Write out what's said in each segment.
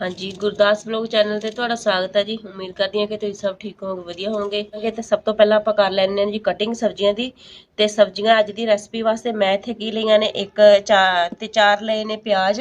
ਹਾਂਜੀ, Gurdas vlog channel ਤੇ ਤੁਹਾਡਾ ਸਵਾਗਤ ਹੈ ਜੀ। ਉਮੀਦ ਕਰਦੀ ਹਾਂ ਕਿ ਤੁਸੀਂ ਸਭ ਠੀਕ ਹੋਵੋਗੇ, ਵਧੀਆ ਹੋਵੋਗੇ। ਤੇ ਸਭ ਤੋਂ ਪਹਿਲਾਂ ਆਪਾਂ ਕਰ ਲੈਣੇ ਹਾਂ ਜੀ ਕਟਿੰਗ ਸਬਜ਼ੀਆਂ ਦੀ। ਤੇ ਸਬਜ਼ੀਆਂ ਅੱਜ ਦੀ ਰੈਸਪੀ ਵਾਸਤੇ ਮੈਂ ਇੱਥੇ ਕੀ ਲਈਆਂ ਨੇ, ਇੱਕ ਚਾਰ ਤੇ ਚਾਰ ਲਏ ਨੇ ਪਿਆਜ਼।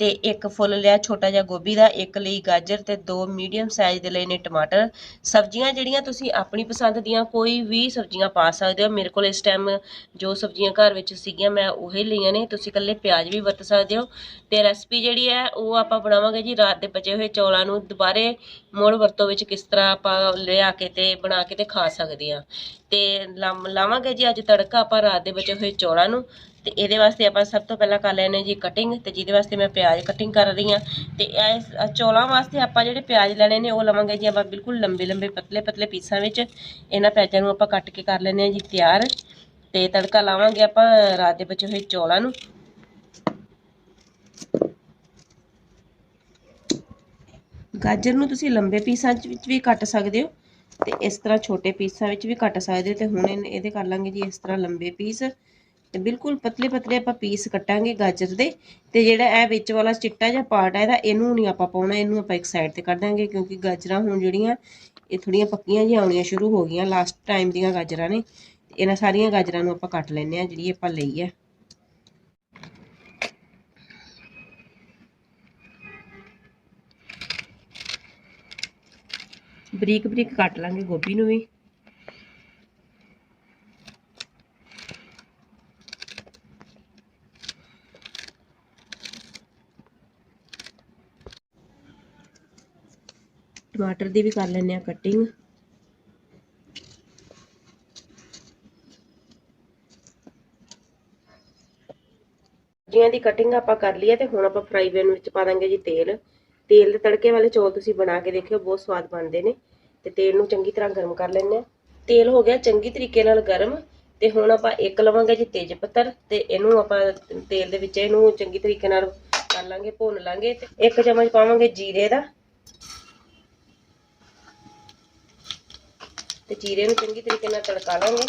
ਤੇ ਇੱਕ ਫੁੱਲ ਲਿਆ ਛੋਟਾ ਜਿਹਾ ਗੋਭੀ ਦਾ, ਇੱਕ ਲਈ ਗਾਜਰ ਤੇ ਦੋ ਮੀਡੀਅਮ ਸਾਈਜ਼ ਦੇ ਲਈ ਨੇ ਟਮਾਟਰ। ਸਬਜ਼ੀਆਂ ਜਿਹੜੀਆਂ ਤੁਸੀਂ ਆਪਣੀ ਪਸੰਦ ਦੀਆਂ ਕੋਈ ਵੀ ਸਬਜ਼ੀਆਂ ਪਾ ਸਕਦੇ ਹੋ। ਮੇਰੇ ਕੋਲ ਇਸ ਟਾਈਮ ਜੋ ਸਬਜ਼ੀਆਂ ਘਰ ਵਿੱਚ ਸੀਗੀਆਂ, ਮੈਂ ਉਹੀ ਲਈਆਂ ਨੇ। ਤੁਸੀਂ ਇਕੱਲੇ ਪਿਆਜ਼ ਵੀ ਵਰਤ ਸਕਦੇ ਹੋ। ਤੇ ਰੈਸਪੀ ਜਿਹੜੀ ਹੈ, ਉਹ ਆਪਾਂ ਬਣਾਵਾਂਗੇ ਜੀ ਰਾਤ ਦੇ ਬਚੇ ਹੋਏ ਚੌਲਾਂ ਨੂੰ। ਦੁਬਾਰੇ ਮੁੜ ਵਰਤੋਂ ਵਿੱਚ ਕਿਸ ਤਰ੍ਹਾਂ ਆਪਾਂ ਲਿਆ ਕੇ ਤੇ ਬਣਾ ਕੇ ਤੇ ਖਾ ਸਕਦੇ ਹਾਂ। ਤੇ ਲਾਮ- ਲਾਵਾਂਗੇ ਜੀ ਅੱਜ ਤੜਕਾ ਆਪਾਂ ਰਾਤ ਦੇ ਬਚੇ ਹੋਏ ਚੌਲਾਂ ਨੂੰ। ਤੇ ਇਹਦੇ ਵਾਸਤੇ ਆਪਾਂ ਸਭ ਤੋਂ ਪਹਿਲਾਂ ਕਰ ਲੈਣੇ ਜੀ ਕਟਿੰਗ ਤੇ ਜਿਹਦੇ ਵਾਸਤੇ ਮੈਂ ਪਿਆਜ਼ ਕਟਿੰਗ ਕਰ ਰਹੀ ਹਾਂ ਤੇ ਇਸ ਚੌਲਾਂ ਵਾਸਤੇ ਆਪਾਂ ਜਿਹੜੇ ਪਿਆਜ਼ ਲੈਣੇ ਨੇ ਉਹ ਲਵਾਂਗੇ ਜੀ ਆਪਾਂ ਬਿਲਕੁਲ ਲੰਬੇ ਲੰਬੇ ਪਤਲੇ ਪਤਲੇ ਪੀਸਾਂ ਵਿੱਚ ਇਹਨਾਂ ਪਿਆਜ਼ਾਂ ਨੂੰ ਆਪਾਂ ਕੱਟ ਕੇ ਕਰ ਲੈਣੇ ਆ ਜੀ ਤਿਆਰ ਤੇ ਤੜਕਾ ਲਾਵਾਂਗੇ ਆਪਾਂ ਰਾਤ ਦੇ ਬਚੇ ਹੋਏ ਚੌਲਾਂ ਨੂੰ। ਗਾਜਰ ਨੂੰ ਤੁਸੀਂ ਲੰਬੇ ਪੀਸਾਂ ਚ- ਵਿੱਚ ਵੀ ਕੱਟ ਸਕਦੇ ਹੋ ਤੇ ਇਸ ਤਰ੍ਹਾਂ ਛੋਟੇ ਪੀਸਾਂ ਵਿੱਚ ਵੀ ਕੱਟ ਸਕਦੇ ਹੋ ਤੇ ਹੁਣ ਇਹਦੇ ਕਰ ਲਾਂਗੇ ਜੀ ਇਸ ਤਰ੍ਹਾਂ ਲੰਬੇ ਪੀਸ ਤੇ ਬਿਲਕੁਲ ਪਤਲੇ ਪਤਲੇ ਆਪਾਂ ਪੀਸ ਕੱਟਾਂਗੇ ਗਾਜਰ ਦੇ ਤੇ ਜਿਹੜਾ ਇਹ ਵਿੱਚ ਵਾਲਾ ਚਿੱਟਾ ਜਿਹਾ ਪਾਰਟ ਹੈ ਇਹਦਾ, ਇਹਨੂੰ ਨਹੀਂ ਆਪਾਂ ਪਾਉਣਾ, ਇਹਨੂੰ ਆਪਾਂ ਇੱਕ ਸਾਈਡ ਤੇ ਕੱਢ ਦਾਂਗੇ ਕਿਉਂਕਿ ਗਾਜਰਾਂ ਹੁਣ ਜਿਹੜੀਆਂ, ਇਹ ਥੋੜੀਆਂ ਪੱਕੀਆਂ ਜਿਹੀਆਂ ਆਉਣੀਆਂ ਸ਼ੁਰੂ ਹੋ ਗਈਆਂ ਲਾਸਟ ਟਾਈਮ ਦੀਆਂ ਗਾਜਰਾਂ ਨੇ। ਇਹਨਾਂ ਸਾਰੀਆਂ ਗਾਜਰਾਂ ਨੂੰ ਆਪਾਂ ਕੱਟ ਲੈਂਦੇ ਆ ਜਿਹੜੀ ਆਪਾਂ ਲਈ ਹੈ। ਬਰੀਕ ਬਰੀਕ ਕੱਟ ਲਾਂਗੇ ਗੋਭੀ ਨੂੰ ਵੀ। ਟਮਾਟਰ ਦੀ ਵੀ ਕਰ ਲੈਂਦੇ ਆ ਕਟਿੰਗ ਸਬਜ਼ੀਆਂ ਦੀ ਕਟਿੰਗ ਆਪਾਂ ਕਰ ਲਈ ਹੈ ਤੇ ਹੁਣ ਆਪਾਂ ਫਰਾਈ ਪੈਨ ਵਿੱਚ ਪਾ ਦਾਂਗੇ ਜੀ ਤੇਲ। ਤੇਲ ਦੇ ਤੜਕੇ ਵਾਲੇ ਚੌਲ ਤੁਸੀਂ ਬਣਾ ਕੇ ਦੇਖਿਓ, ਬਹੁਤ ਸਵਾਦ ਬਣਦੇ ਨੇ। ਤੇ ਤੇਲ ਨੂੰ ਚੰਗੀ ਤਰ੍ਹਾਂ ਗਰਮ ਕਰ ਲੈਂਦੇ ਆ ਤੇਲ ਹੋ ਗਿਆ ਚੰਗੀ ਤਰੀਕੇ ਨਾਲ ਗਰਮ। ਤੇ ਹੁਣ ਆਪਾਂ ਇੱਕ ਲਵਾਂਗੇ ਜੀ ਤੇਜ ਪੱਤਰ ਤੇ ਇਹਨੂੰ ਆਪਾਂ ਤੇਲ ਦੇ ਵਿੱਚ ਇਹਨੂੰ ਚੰਗੀ ਤਰੀਕੇ ਨਾਲ ਕਰ ਲਾਂਗੇ, ਭੁੰਨ ਲਾਂਗੇ ਤੇ ਇੱਕ ਚਮਚ ਪਾਵਾਂਗੇ ਜੀਰੇ ਦਾ। ਤੇ ਜੀਰੇ ਨੂੰ ਚੰਗੀ ਤਰੀਕੇ ਨਾਲ ਤੜਕਾ ਲਾਂਗੇ।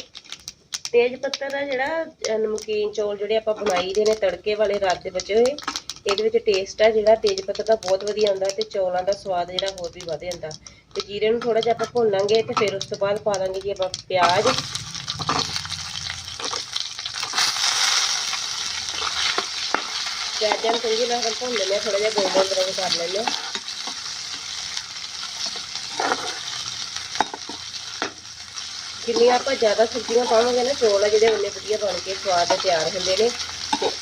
ਤੇਜ ਪੱਤਰ ਦਾ ਜਿਹੜਾ ਨਮਕੀਨ ਚੌਲ ਜਿਹੜੇ ਆਪਾਂ ਬਣਾਈ ਦੇ ਨੇ ਤੜਕੇ ਵਾਲੇ ਰਾਤ ਦੇ ਬਚੇ ਹੋਏ, ਇਹਦੇ ਵਿੱਚ ਟੇਸਟ ਆ ਜਿਹੜਾ, ਤੇਜ ਪੱਤਰ ਦਾ ਬਹੁਤ ਵਧੀਆ ਆਉਂਦਾ ਤੇ ਚੌਲਾਂ ਦਾ ਸਵਾਦ ਜਿਹੜਾ ਹੋਰ ਵੀ ਵਧ ਜਾਂਦਾ। ਤੇ ਜੀਰੇ ਨੂੰ ਥੋੜਾ ਜਿਹਾ ਆਪਾਂ ਭੁੰਨ ਲਾਂਗੇ ਤੇ ਫਿਰ ਉਸ ਤੋਂ ਬਾਅਦ ਪਾ ਦਾਂਗੇ ਜੀ ਆਪਾਂ ਪਿਆਜ਼। ਪਿਆਜ਼ਾਂ ਨੂੰ ਚੰਗੀ ਤਰ੍ਹਾਂ ਭੁੰਨ ਲੈਂਦੇ ਹਾਂ ਥੋੜਾ ਜਿਹਾ ਗੋਲਡਨ ਰੰਗ ਕਰ ਲੈਂਦੇ ਜਿੰਨੀਆਂ ਆਪਾਂ ਜ਼ਿਆਦਾ ਸਬਜ਼ੀਆਂ ਪਾਵਾਂਗੇ ਨਾ, ਚੌਲ ਆ ਜਿਹੜੇ ਉਹਨੇ ਵਧੀਆ ਬਣ ਕੇ ਸਵਾਦ ਤਿਆਰ ਹੁੰਦੇ ਨੇ।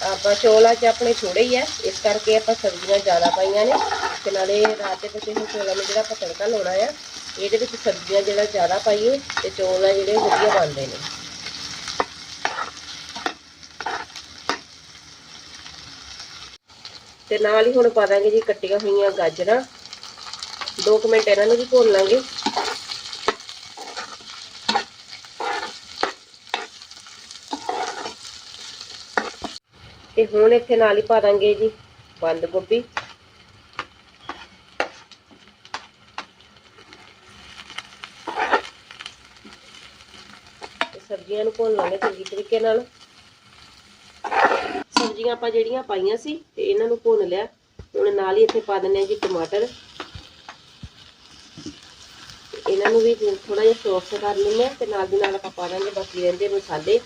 ਆਪਾਂ ਚੌਲਾਂ 'ਚ ਆਪਣੇ ਥੋੜੇ ਹੀ ਆ, ਇਸ ਕਰਕੇ ਆਪਾਂ ਸਬਜ਼ੀਆਂ ਜ਼ਿਆਦਾ ਪਾਈਆਂ ਨੇ। ਤੇ ਨਾਲੇ ਰਾਤ ਦੇ ਬਚੇ ਹੋਏ ਚੌਲਾਂ ਨੂੰ ਜਿਹੜਾ ਆਪਾਂ ਤੜਕਾ ਲਾਉਣਾ ਆ, ਇਹਦੇ ਵਿੱਚ ਸਬਜ਼ੀਆਂ ਜਿਹੜਾ ਜ਼ਿਆਦਾ ਪਾਈਏ ਤੇ ਚੌਲ ਆ ਜਿਹੜੇ ਵਧੀਆ ਬਣਦੇ ਨੇ। ਤੇ ਨਾਲ ਹੀ ਹੁਣ ਪਾ ਦਾਂਗੇ ਜੀ ਕੱਟੀਆਂ ਹੋਈਆਂ ਗਾਜਰਾਂ। 2 ਮਿੰਟ ਇਹਨਾਂ ਨੂੰ ਵੀ ਭੁੰਨ ਲਾਂਗੇ। ਤੇ ਹੁਣ ਇੱਥੇ ਨਾਲ ਹੀ ਪਾ ਦਾਂਗੇ ਜੀ, ਬੰਦ ਗੋਭੀ। ਸਬਜ਼ੀਆਂ ਨੂੰ ਭੁੰਨ ਲਾਂਗੇ ਚੰਗੀ ਤਰੀਕੇ ਨਾਲ। ਸਬਜ਼ੀਆਂ ਆਪਾਂ ਜਿਹੜੀਆਂ ਪਾਈਆਂ ਸੀ ਤੇ ਇਹਨਾਂ ਨੂੰ ਭੁੰਨ ਲਿਆ। ਹੁਣ ਨਾਲ ਹੀ ਇੱਥੇ ਪਾ ਦਿੰਦੇ ਆ ਜੀ ਟਮਾਟਰ। ਇਹਨਾਂ ਨੂੰ ਵੀ ਥੋੜਾ ਜਿਹਾ ਸੌਫਟ ਕਰ ਲੈਂਦੇ ਆ ਤੇ ਨਾਲ ਦੀ ਨਾਲ ਆਪਾਂ ਪਾ ਦਾਂਗੇ ਬਾਕੀ ਰਹਿੰਦੇ ਮਸਾਲੇ।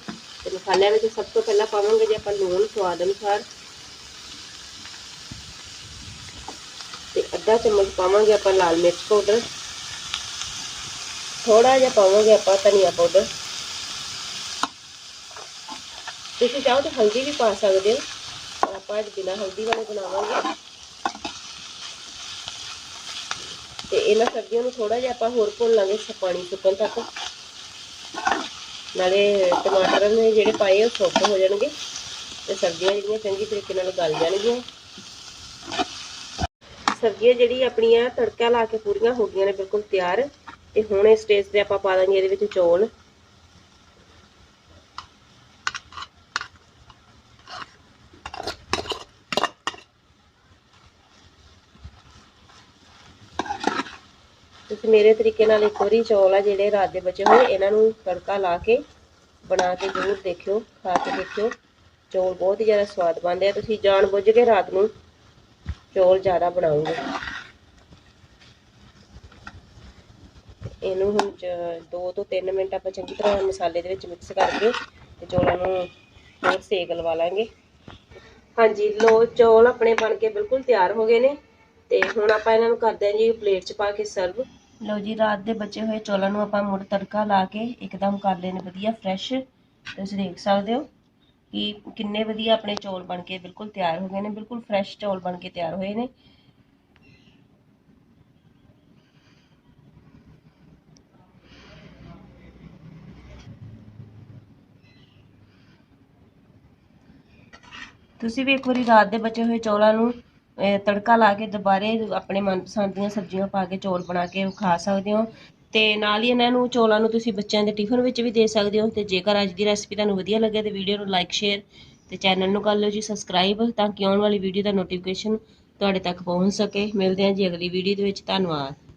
ਤੇ ਮਸਾਲਿਆਂ ਵਿੱਚ ਸਭ ਤੋਂ ਪਹਿਲਾਂ ਪਾਵਾਂਗੇ ਜੇ ਆਪਾਂ ਲੂਣ ਸਵਾਦ ਅਨੁਸਾਰ। ਤੇ ਅੱਧਾ ਚਮਚ ਪਾਵਾਂਗੇ ਆਪਾਂ ਲਾਲ ਮਿਰਚ ਪਾਊਡਰ। ਥੋੜਾ ਜਿਹਾ ਪਾਵਾਂਗੇ ਆਪਾਂ ਧਨੀਆ ਪਾਊਡਰ। ਤੁਸੀਂ ਚਾਹੋ ਤਾਂ ਹਲਦੀ ਵੀ ਪਾ ਸਕਦੇ ਹੋ। ਆਪਾਂ ਅੱਜ ਬਿਨਾਂ ਹਲਦੀ ਵਾਲੇ ਬਣਾਵਾਂਗੇ। ਤੇ ਇਹਨਾਂ ਸਬਜ਼ੀਆਂ ਨੂੰ ਥੋੜਾ ਜਿਹਾ ਆਪਾਂ ਹੋਰ ਭੁੰਨ ਲਾਂਗੇ ਪਾਣੀ ਸੁੱਕਣ ਤੱਕ। ਨਾਲੇ ਟਮਾਟਰ ਨੇ ਜਿਹੜੇ ਪਾਏ ਉਹ ਸੌਫਟ ਹੋ ਜਾਣਗੇ ਤੇ ਸਬਜ਼ੀਆਂ ਜਿਹੜੀਆਂ ਚੰਗੀ ਤਰੀਕੇ ਨਾਲ ਗਲ ਜਾਣਗੀਆਂ। ਸਬਜ਼ੀਆਂ ਜਿਹੜੀ ਆਪਣੀਆਂ ਤੜਕਾ ਲਾ ਕੇ ਪੂਰੀਆਂ ਹੋ ਗਈਆਂ ਨੇ, ਬਿਲਕੁਲ ਤਿਆਰ। ਤੇ ਹੁਣ ਇਸ ਸਟੇਜ ਤੇ ਆਪਾਂ ਪਾ ਦਾਂਗੇ ਇਹਦੇ ਵਿੱਚ ਚੌਲ। ਤੁਸੀਂ ਮੇਰੇ ਤਰੀਕੇ ਨਾਲ ਇੱਕ ਵਾਰੀ ਚੌਲ ਆ ਜਿਹੜੇ ਰਾਤ ਦੇ ਬਚੇ ਹੋਏ, ਇਹਨਾਂ ਨੂੰ ਤੜਕਾ ਲਾ ਕੇ ਬਣਾ ਕੇ ਜ਼ਰੂਰ ਦੇਖਿਓ, ਖਾ ਕੇ ਦੇਖਿਓ। ਚੌਲ ਬਹੁਤ ਹੀ ਜ਼ਿਆਦਾ ਸਵਾਦ ਬਣਦੇ ਆ। ਤੁਸੀਂ ਜਾਣ ਬੁੱਝ ਕੇ ਰਾਤ ਨੂੰ ਚੌਲ ਜ਼ਿਆਦਾ ਬਣਾਉਂਗੇ ਇਹਨੂੰ ਹੁਣ 2 ਤੋਂ 3 ਮਿੰਟ ਆਪਾਂ ਚੰਗੀ ਤਰ੍ਹਾਂ ਮਸਾਲੇ ਦੇ ਵਿੱਚ ਮਿਕਸ ਕਰਕੇ ਤੇ ਚੌਲਾਂ ਨੂੰ ਹੋਰ ਸੇਕ ਲਵਾ ਲਾਂਗੇ। ਹਾਂਜੀ, ਲੋ ਚੌਲ ਆਪਣੇ ਬਣ ਕੇ ਬਿਲਕੁਲ ਤਿਆਰ ਹੋ ਗਏ ਨੇ ਤੇ ਹੁਣ ਆਪਾਂ ਇਹਨਾਂ ਨੂੰ ਕਰਦੇ ਹਾਂ ਜੀ ਪਲੇਟ 'ਚ ਪਾ ਕੇ ਸਰਵ ਲਓ ਜੀ, ਰਾਤ ਦੇ ਬਚੇ ਹੋਏ ਚੌਲਾਂ ਨੂੰ ਆਪਾਂ ਮੁੜ ਤੜਕਾ ਲਾ ਕੇ ਇੱਕਦਮ ਕਰ ਲਏ ਨੇ ਵਧੀਆ ਫਰੈਸ਼ ਤੁਸੀਂ ਦੇਖ ਸਕਦੇ ਹੋ ਕਿ ਕਿੰਨੇ ਵਧੀਆ ਆਪਣੇ ਚੌਲ ਬਣ ਕੇ ਬਿਲਕੁਲ ਤਿਆਰ ਹੋ ਗਏ ਨੇ, ਬਿਲਕੁਲ ਫਰੈਸ਼ ਚੌਲ ਬਣ ਕੇ ਤਿਆਰ ਹੋਏ ਨੇ। ਤੁਸੀਂ ਵੀ ਇੱਕ ਵਾਰੀ ਰਾਤ ਦੇ ਬਚੇ ਹੋਏ ਚੌਲਾਂ ਨੂੰ ਤੜਕਾ ਲਾ ਕੇ ਦੁਬਾਰੇ ਆਪਣੇ ਮਨਪਸੰਦ ਦੀਆਂ ਸਬਜ਼ੀਆਂ ਪਾ ਕੇ ਚੌਲ ਬਣਾ ਕੇ ਖਾ ਸਕਦੇ ਹੋ। ਤੇ ਨਾਲ ਹੀ ਇਹਨਾਂ ਨੂੰ ਚੌਲਾਂ ਨੂੰ ਤੁਸੀਂ ਬੱਚਿਆਂ ਦੇ ਟਿਫਨ ਵਿੱਚ ਵੀ ਦੇ ਸਕਦੇ ਹੋ। ਤੇ ਜੇਕਰ ਅੱਜ ਦੀ ਰੈਸਪੀ ਤੁਹਾਨੂੰ ਵਧੀਆ ਲੱਗੇ ਤੇ ਵੀਡੀਓ ਨੂੰ ਲਾਈਕ ਸ਼ੇਅਰ ਤੇ ਚੈਨਲ ਨੂੰ ਕਰ ਲਿਓ ਜੀ ਸਬਸਕ੍ਰਾਈਬ ਤਾਂ ਕਿ ਆਉਣ ਵਾਲੀ ਵੀਡੀਓ ਦਾ ਨੋਟੀਫਿਕੇਸ਼ਨ ਤੁਹਾਡੇ ਤੱਕ ਪਹੁੰਚ ਸਕੇ। ਮਿਲਦੇ ਹਾਂ ਜੀ ਅਗਲੀ ਵੀਡੀਓ ਦੇ ਵਿੱਚ। ਧੰਨਵਾਦ।